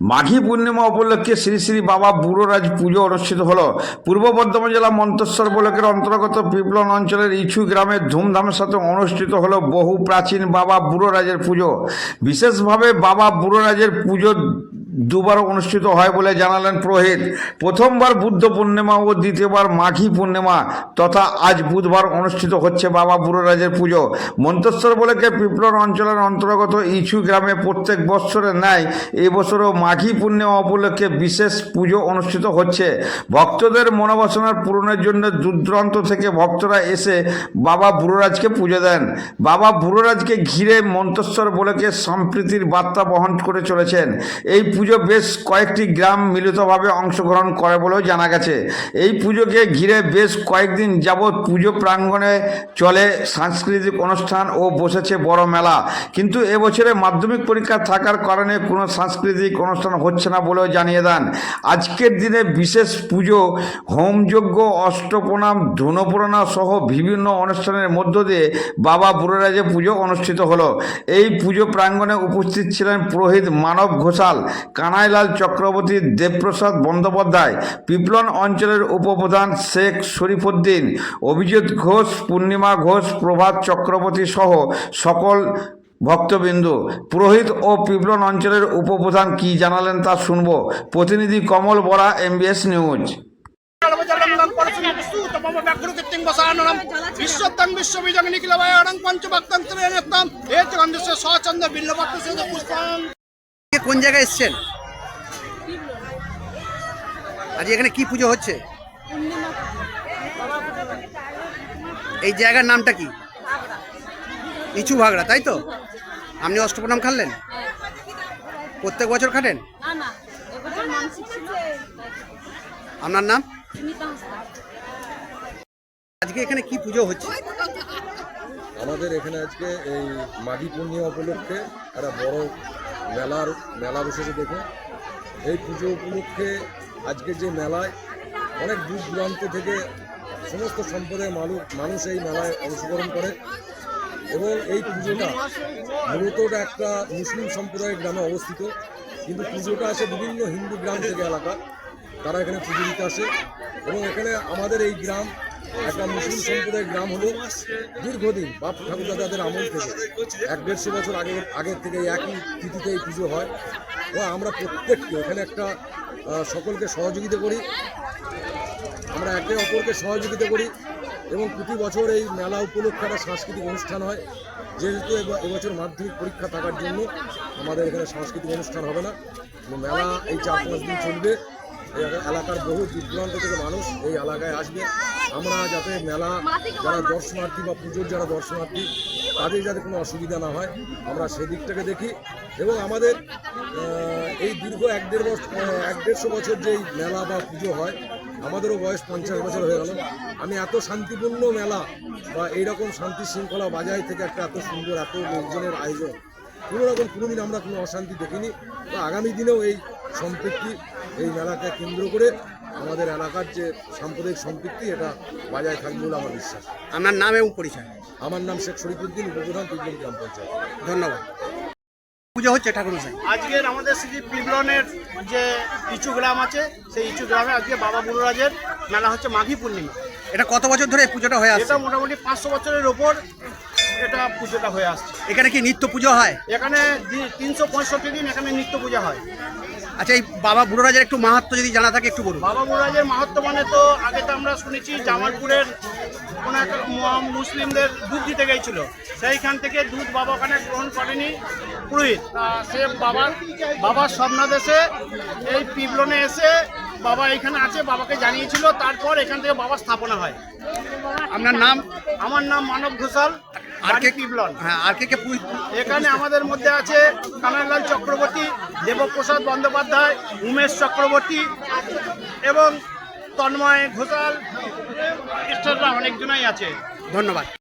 মাঘী পূর্ণিমা উপলক্ষে শ্রী শ্রী বাবা বুড়োরাজ পুজো অনুষ্ঠিত হল। পূর্ব বর্ধমান জেলা মন্তেশ্বর উপলক্ষের অন্তর্গত পিপলন অঞ্চলের ইছু গ্রামে ধুমধামের সাথে অনুষ্ঠিত হল বহু প্রাচীন বাবা বুড়োরাজের পুজো। বিশেষভাবে বাবা বুড়োরাজের পুজো দুবার অনুষ্ঠিত হয় বলে জানালেন পুরোহিত। প্রথমবার বুদ্ধ পূর্ণিমা ও দ্বিতীয়বার মাঘী পূর্ণিমা তথা আজ বুধবার অনুষ্ঠিত হচ্ছে বাবা বুড়োরাজের পুজো। মন্তেশ্বর ব্লকের পিপলন অঞ্চলের অন্তর্গত ইছু গ্রামে প্রত্যেক বৎসরের ন্যায় এই বছরও মাঘী পূর্ণিমা উপলক্ষে বিশেষ পুজো অনুষ্ঠিত হচ্ছে। ভক্তদের মনোবাসনার পূরণের জন্য দূরদূরান্ত থেকে ভক্তরা এসে বাবা বুড়োরাজকে পুজো দেন। বাবা বুড়োরাজকে ঘিরে মন্তেশ্বর ব্লকে সম্প্রীতির বার্তা বহন করে চলেছেন। এই পুজো বেশ কয়েকটি গ্রাম মিলিতভাবে অংশগ্রহণ করে বলেও জানা গেছে। এই পুজোকে ঘিরে বেশ কয়েকদিন যাবৎ পুজো প্রাঙ্গণে চলে সাংস্কৃতিক অনুষ্ঠান ও বসেছে বড় মেলা। কিন্তু এবছরে মাধ্যমিক পরীক্ষা থাকার কারণে কোনো সাংস্কৃতিক অনুষ্ঠান হচ্ছে না বলেও জানিয়ে দেন। আজকের দিনে বিশেষ পুজো, হোমযজ্ঞ, অষ্টপ্রণাম, ধনুপ্রণা সহ বিভিন্ন অনুষ্ঠানের মধ্য দিয়ে বাবা বুড়োরাজে পুজো অনুষ্ঠিত হলো। এই পুজো প্রাঙ্গণে উপস্থিত ছিলেন পুরোহিত মানব ঘোষাল কানাইলাল চক্রবর্তী, দেবপ্রসাদ বন্দ্যোপাধ্যায় পিপলন অঞ্চলের উপপ্রধান শেখ শরীফুদ্দিন, অভিজিৎ ঘোষ, পূর্ণিমা ঘোষ, প্রভাত চক্রবর্তী সহ সকল ভক্তবিন্দু। পুরোহিত ও পিপলন অঞ্চলের উপপ্রধান কি জানালেন তা শুনব। প্রতিনিধি কমল বরা এমবিএস নিউজ বিশ্বত্তং বিশ্ববীজং নিখিলবায়ণং পঞ্চভক্তং বিল্লপত্র সেজ পুষ্পং। কোন জায়গায় এসছেন? আজ এখানে কি পুজো হচ্ছে? এই জায়গার নামটা কি? ইচু ভাগড়া, তাই তো? আপনি অষ্টপ্রণাম খানলেন? প্রত্যেক বছর খাটেন? আপনার নাম? আজকে এখানে কি পুজো হচ্ছে? আমাদের এখানে আজকে এই মাঘী পূর্ণিমা উপলক্ষে একটা বড় মেলার মেলা বসেছে দেখে এই পুজো উপলক্ষে আজকে যে মেলায় অনেক দূর দূরান্ত থেকে সমস্ত সম্প্রদায়ের মানুষ মানুষ এই মেলায় অংশগ্রহণ করে এবং এই পুজোটা মূলত একটা মুসলিম সম্প্রদায়ের গ্রামে অবস্থিত। কিন্তু পুজোটা আসে বিভিন্ন হিন্দু গ্রাম থেকে এলাকা তারা এখানে পুজো দিতে আসে এবং এখানে আমাদের এই গ্রাম একটা মুসলিম সম্প্রদায়ের গ্রাম হলো দীর্ঘদিন বাপ ঠাকুর দাদাদের আমল থেকে। এক দেড়শো বছর আগে আগের থেকে একই তিথিতে এই পুজো হয়। ও আমরা প্রত্যেককে এখানে একটা সকলকে সহযোগিতা করি। আমরা একে অপরকে সহযোগিতা করি এবং প্রতি বছর এই মেলা উপলক্ষে একটা সাংস্কৃতিক অনুষ্ঠান হয়। যেহেতু এব- এবছর মাধ্যমিক পরীক্ষা থাকার জন্য আমাদের এখানে সাংস্কৃতিক অনুষ্ঠান হবে না। মেলা এই চার পাঁচ দিন চলবে। এলাকার বহু দূর দূরান্ত থেকে মানুষ এই এলাকায় আসবে। আমরা যাতে মেলা যারা দর্শনার্থী বা পুজোর যারা দর্শনার্থী তাদের যাতে কোনো অসুবিধা না হয় আমরা সেদিকটাকে দেখি। এবং আমাদের এই দীর্ঘ এক দেড় বছর এক দেড়শো বছর যেই মেলা বা পুজো হয় আমাদেরও বয়স পঞ্চাশ বছর হয়ে গেল। আমি এত শান্তিপূর্ণ মেলা বা এইরকম শান্তি শৃঙ্খলা বাজায় থেকে একটা এত সুন্দর এত লোকজনের আয়োজন কোনো রকম কোনোদিন আমরা কোনো অশান্তি দেখিনি। তো আগামী দিনেও এই সম্পৃক্তি এই মেলাকে কেন্দ্র করে আমাদের এলাকার যে সাম্প্রদায়িক সম্পৃক্তি এটা বজায় থাকবে বলে আমার বিশ্বাস। আপনার নাম এবং পরিচয়? আমার নাম শেখ শরীফুদ্দিন উপপ্রধান তিনজন গ্রাম পঞ্চায়েত। ধন্যবাদ। পুজো হচ্ছে ঠাকুর আজকের আমাদের শ্রী পিবলনের যে ইচু গ্রাম আছে সেই ইচু গ্রামে আজকে বাবা বুড়োরাজের মেলা হচ্ছে মাঘী পূর্ণিমা। এটা কত বছর ধরে পুজোটা হয়ে আসছে? এটা মোটামুটি পাঁচশো বছরের ওপর এটা পুজোটা হয়ে আসছে। এখানে কি নিত্য পুজো হয়? এখানে তিনশো পঁয়ষট্টি দিন এখানে নিত্য পূজা হয়। আচ্ছা এই বাবা বুড়োরাজের একটু মাহাত্ম যদি জানা থাকে, একটু বলুন। বাবা বুড়োরাজের মাহাত্ম মানে তো আগে তো আমরা শুনেছি জামালপুরের কোনো একটা মুসলিমদের দুধ দিতে গেছিল। সেইখান থেকে দুধ বাবা ওখানে গ্রহণ করেনি পুরোহিত। সে বাবার বাবার স্বপ্নাদেশে এই পিবলনে এসে বাবা এখানে আছে বাবাকে জানিয়েছিল তারপর এখান থেকে বাবা স্থাপনা হয়। আপনার নাম? আমার নাম মানব ঘোষাল আর কে পিবলন হ্যাঁ আর কে কে এখানে আমাদের মধ্যে আছে কানাইলাল চক্রবর্তী দেবপ্রসাদ বন্দ্যোপাধ্যায় উমেশ চক্রবর্তী এবং তন্ময় ঘোষাল। ইত্যাদি অনেকজনই আছে। ধন্যবাদ।